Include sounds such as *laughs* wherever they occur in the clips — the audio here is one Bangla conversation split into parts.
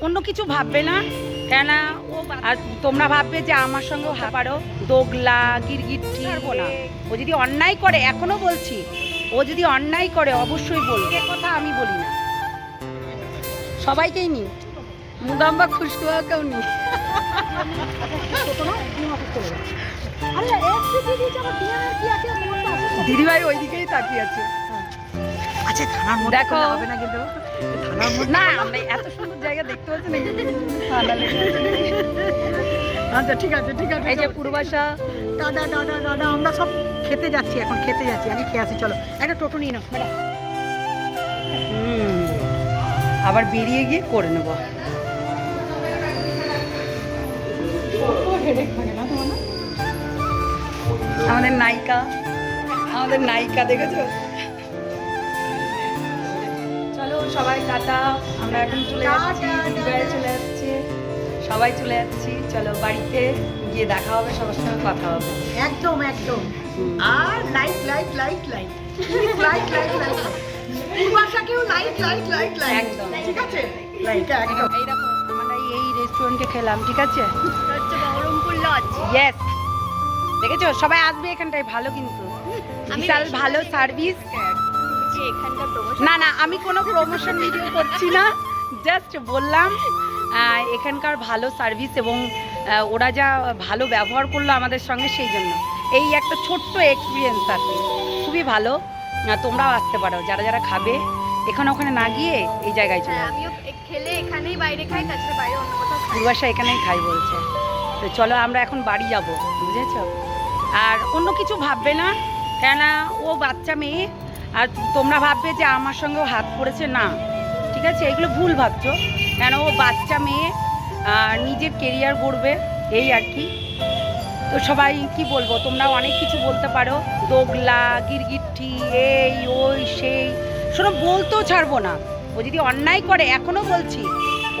অন্য কিছু ভাববে না। কেন ও আর তোমরা ভাববে যে আমার সঙ্গেও হা- পারো। দোগলা গিরগিটি পারব না। ও যদি অন্যায় করে এখনও বলছি ও যদি অন্যায় করে অবশ্যই বলবে। কথা আমি বলি না। সবাইকেই নি মুদাম্বা খুশকুয়াকেও নি দিদিভাই ওইদিকেই তাকিয়ে আছে। আচ্ছা থানার মধ্যে দেখো। হবে না কিন্তু থানার মধ্যে না আমরা এত সুন্দর জায়গা দেখতে পাচ্ছি না। আচ্ছা ঠিক আছে ঠিক আছে এই যে চলো। পূর্বাশা দাদা দাদা দাদা আমরা সব খেতে যাচ্ছি এখন খেতে যাচ্ছি আমি খেয়ে আসি চলো একটা টোটো নিয়ে নাও আবার বেরিয়ে গিয়ে করে নেব আমাদের নায়িকা আমাদের নায়িকা দেখেছ চলো সবাই টাটা। আমরা এখন চলে যাচ্ছি দিদিভাই চলে যাচ্ছে। সবাই চলে যাচ্ছি চলো বাড়িতে গিয়ে দেখা হবে সবার সঙ্গে কথা হবে। একদম একদম। আর like like like like like like like পূর্বাশাকেও like like like like একদম। ঠিক আছে? লাইক একদম। এই দেখো আমরা এই রেস্টুরেন্টে খেলাম ঠিক আছে? হচ্ছে বহরমপুর লজ ইয়েস দেখেছ? সবাই আসবে এখানটায় ভালো কিন্তু। বিশাল ভালো সার্ভিস যে এখানকার প্রমোশন না না আমি কোনো প্রমোশন ভিডিও করছি না। জাস্ট বললাম এখানকার ভালো সার্ভিস এবং ওরা যা ভালো ব্যবহার করল আমাদের সঙ্গে সেই জন্য। এই একটা ছোট্ট এক্সপিরিয়েন্স আর কি। খুবই ভালো। তোমরাও আসতে পারো। যারা যারা খাবে এখানে ওখানে না গিয়ে এই জায়গায় চলে হ্যাঁ আমিও খেলে এখানেই বাইরে খাই তাছাড়া বাইরে অন্য কোথাও খাই। এখানেই খাই বলছে। তো চলো আমরা এখন বাড়ি যাব বুঝেছ? আর অন্য কিছু ভাববে না। কেন ও বাচ্চা মেয়ে আর তোমরা ভাববে যে আমার সঙ্গেও হাত পড়েছে না। ঠিক আছে? এগুলো ভুল ভাবছ। কেন? ও বাচ্চা মেয়ে নিজের কেরিয়ার গড়বে এই আর কি। তো সবাই কি বলব? তোমরা অনেক কিছু বলতে পারো। দোগলা গিরগিটি এই ওই সেই। শোনো বলতেও ছাড়বো না। ও যদি অন্যায় করে এখনও বলছি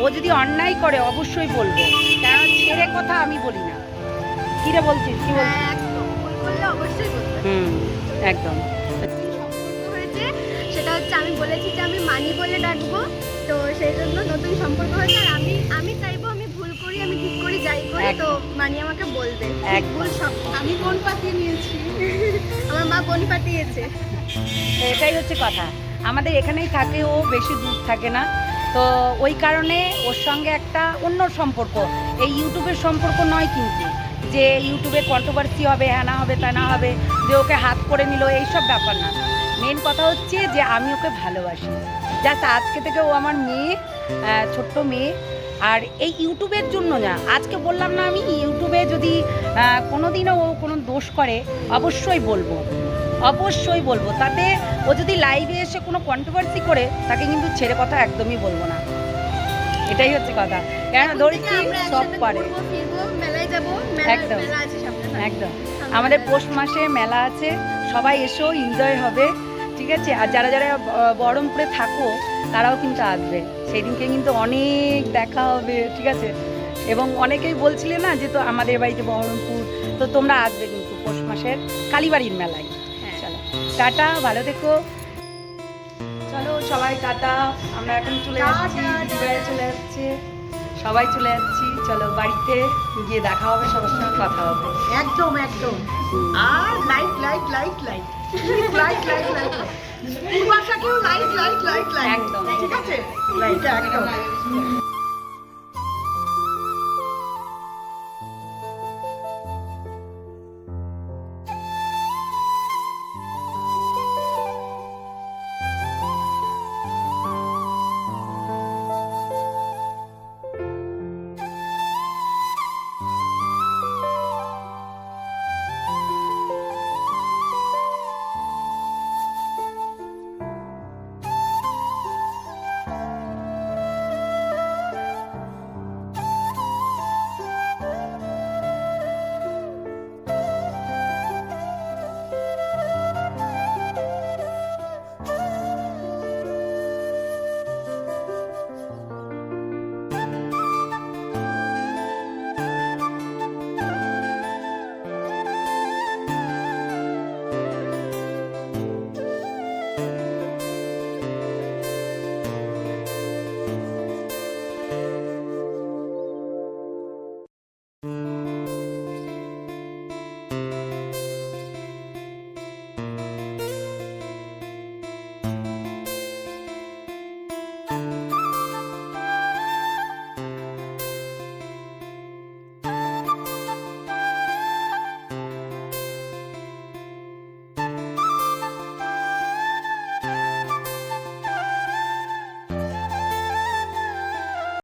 ও যদি অন্যায় করে অবশ্যই বলব। কেন? ছেড়ে কথা আমি বলি না। কিরে বলছিস? কি বলছিস? হ্যাঁ, হুম একদম। সেটা হচ্ছে আমি বলেছি যে আমি মানি বলে ডাকবো। তো সেই জন্য নতুন সম্পর্ক হয়েছে। আর আমি আমি চাইব আমি ভুল করি আমি ঠিক করি যাই করি তো মানি আমাকে বলবে। একদম। ভুল সব। আমি বোন পাতিয়ে নিয়েছি *laughs* আমার মা বোন পাতিয়েছে এটাই হচ্ছে কথা। আমাদের এখানেই থাকে ও বেশি দূর থাকে না। তো ওই কারণে ওর সঙ্গে একটা অন্য সম্পর্ক। এই ইউটিউবের সম্পর্ক নয় কিন্তু। যে ইউটিউবে কন্ট্রোভার্সি হবে হ্যাঁ না হবে তা না হবে যে ওকে হাত করে নিল এইসব ব্যাপার না। মেন কথা হচ্ছে যে আমি ওকে ভালোবাসি। জাস্ট আজকে থেকে ও আমার মেয়ে ছোট্ট মেয়ে। আর এই ইউটিউবের জন্য না আজকে বললাম না আমি ইউটিউবে যদি আহ, কোনোদিনও ও কোনো দোষ করে অবশ্যই বলব। অবশ্যই বলব। তাতে ও যদি লাইভে এসে কোনো কন্ট্রোভার্সি করে তাকে কিন্তু ছেড়ে কথা একদমই বলব না। এটাই হচ্ছে কথা। কেন ধরেছি সব পারে। একদম। একদম। আমাদের পৌষ মাসে মেলা আছে। সবাই এসো এনজয় হবে। ঠিক আছে? আর যারা যারা বহরমপুরে থাকো তারাও কিন্তু আসবে। সেই দিনকে কিন্তু অনেক দেখা হবে ঠিক আছে? এবং অনেকেই বলছিলে না যে তো আমাদের বাড়িতে বহরমপুর। তো তোমরা আসবে কিন্তু পৌষ মাসের কালীবাড়ির মেলায়। হ্যাঁ। চলো। টাটা ভালো থেকো। চলো সবাই টাটা। আমরা এখন চলে যাচ্ছি টাটা, চলে যাচ্ছে সবাই চলে যাচ্ছি। চলো বাড়িতে গিয়ে দেখা হবে সবার সঙ্গে কথা হবে। একদম একদম। আর light light light light light light light পূর্বাশাকেও light light light light একদম। ঠিক আছে? লাইট একদম।